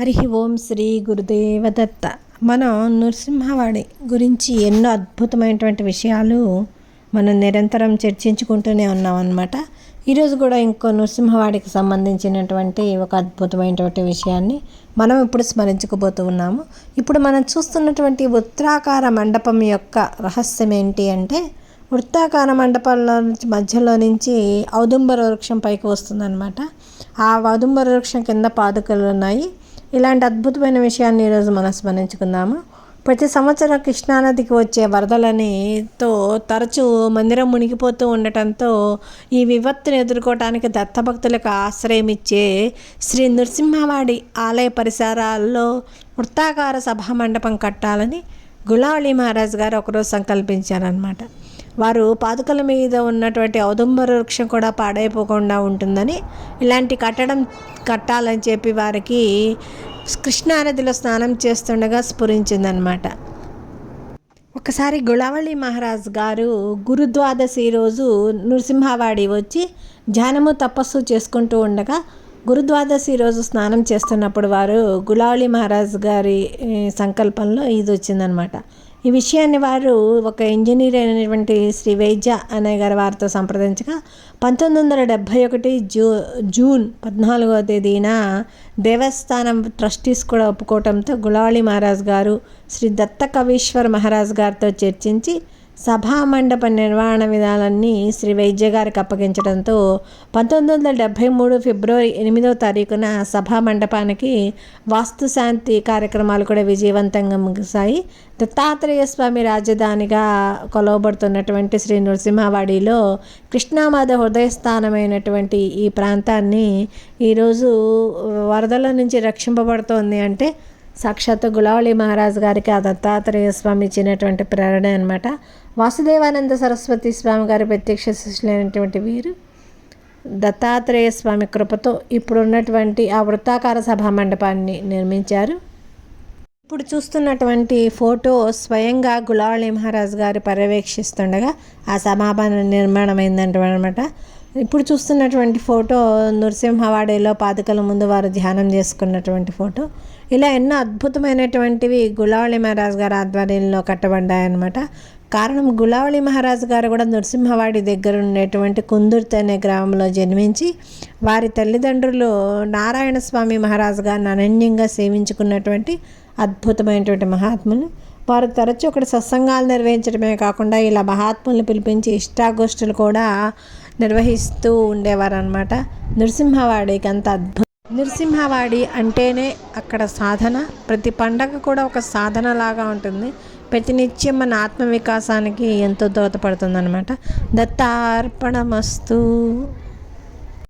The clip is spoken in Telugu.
హరి ఓం శ్రీ గురుదేవదత్త. మనం నృసింహవాణి గురించి ఎన్నో అద్భుతమైనటువంటి విషయాలు మనం నిరంతరం చర్చించుకుంటూనే ఉన్నాం అనమాట ఈరోజు కూడా ఇంకో నృసింహవాడికి సంబంధించినటువంటి ఒక అద్భుతమైనటువంటి విషయాన్ని మనం ఇప్పుడు స్మరించుకోబోతూ ఉన్నాము. ఇప్పుడు మనం చూస్తున్నటువంటి వృత్తాకార మండపం యొక్క రహస్యం ఏంటి అంటే వృత్తాకార మండపంలో నుంచి మధ్యలో నుంచి ఔదుంబర వృక్షం పైకి వస్తుందన్నమాట. ఆ ఔదుంబర వృక్షం కింద పాదుకలు ఉన్నాయి. ఇలాంటి అద్భుతమైన విషయాన్ని ఈరోజు మనం స్మరించుకుందాము ప్రతి సంవత్సరం కృష్ణానదికి వచ్చే వరదలనితో తరచూ మందిరం మునిగిపోతూ ఉండటంతో ఈ విపత్తును ఎదుర్కోవటానికి దత్తభక్తులకు ఆశ్రయం ఇచ్చే శ్రీ నృసింహవాడి ఆలయ పరిసరాల్లో వృత్తాకార సభా మండపం కట్టాలని గులావళి మహారాజ్ గారు ఒకరోజు సంకల్పించారనమాట వారు పాదుకల మీద ఉన్నటువంటి ఔదుంబర వృక్షం కూడా పాడైపోకుండా ఉంటుందని ఇలాంటి కట్టడం కట్టాలని చెప్పి వారికి కృష్ణానదిలో స్నానం చేస్తుండగా స్ఫురించిందనమాట ఒకసారి గులావళి మహారాజ్ గారు గురుద్వాదశి రోజు నృసింహవాడి వచ్చి ధ్యానము తపస్సు చేసుకుంటూ ఉండగా గురుద్వాదశి రోజు స్నానం చేస్తున్నప్పుడు వారు గులావళి మహారాజ్ గారి సంకల్పంలో ఇది వచ్చిందనమాట ఈ విషయాన్ని వారు ఒక ఇంజనీర్ అయినటువంటి శ్రీ వైద్య అనే గారి వారితో సంప్రదించగా పంతొమ్మిది వందల డెబ్భై ఒకటి జూ జూన్ పద్నాలుగవ తేదీన దేవస్థానం ట్రస్టీస్ కూడా ఒప్పుకోవడంతో గులాళి మహారాజ్ గారు శ్రీ దత్త కవీశ్వర్ మహారాజ్ గారితో చర్చించి సభామండప నిర్వహణ విధానాన్ని శ్రీ వైద్య గారికి అప్పగించడంతో పంతొమ్మిది వందల డెబ్భై మూడు ఫిబ్రవరి ఎనిమిదవ తారీఖున సభా మండపానికి వాస్తుశాంతి కార్యక్రమాలు కూడా విజయవంతంగా ముగిశాయి. దత్తాత్రేయ స్వామి రాజధానిగా కొలవబడుతున్నటువంటి శ్రీ నృసింహవాడిలో కృష్ణామాధ హృదయస్థానమైనటువంటి ఈ ప్రాంతాన్ని ఈరోజు వరదల నుంచి రక్షింపబడుతోంది అంటే సాక్షాత్తు గులావళి మహారాజ్ గారికి ఆ దత్తాత్రేయ స్వామి ఇచ్చినటువంటి ప్రేరణ అనమాట వాసుదేవానంద సరస్వతి స్వామి గారి ప్రత్యక్ష శిష్యులైనటువంటి వీరు దత్తాత్రేయ స్వామి కృపతో ఇప్పుడున్నటువంటి ఆ వృత్తాకార సభా మండపాన్ని నిర్మించారు. ఇప్పుడు చూస్తున్నటువంటి ఫోటో స్వయంగా గులావళి మహారాజ్ గారు పర్యవేక్షిస్తుండగా ఆ సమాపన నిర్మాణం అయిందంటనమాట ఇప్పుడు చూస్తున్నటువంటి ఫోటో నృసింహవాడిలో పాదుకల ముందు వారు ధ్యానం చేసుకున్నటువంటి ఫోటో. ఇలా ఎన్నో అద్భుతమైనటువంటివి గులావళి మహారాజ్ గారి ఆధ్వర్యంలో కట్టబడ్డాయన్నమాట. కారణం గులావళి మహారాజు గారు కూడా నృసింహవాడి దగ్గర ఉండేటువంటి కుందుర్తి అనే గ్రామంలో జన్మించి వారి తల్లిదండ్రులు నారాయణ స్వామి మహారాజు గారిని అనన్యంగా సేవించుకున్నటువంటి అద్భుతమైనటువంటి మహాత్ములు. వారు తరచూ అక్కడ సత్సంగాలు నిర్వహించడమే కాకుండా ఇలా మహాత్ములను పిలిపించి ఇష్టాగోష్ఠులు కూడా నిర్వహిస్తూ ఉండేవారనమాట నృసింహవాడికి అంత అద్భుతం. నృసింహవాడి అంటేనే అక్కడ సాధన. ప్రతి పండగ కూడా ఒక సాధన లాగా ఉంటుంది. ప్రతినిత్యం మన ఆత్మ వికాసానికి ఎంతో దోహదపడుతుంది అనమాట దత్తార్పణమస్తు.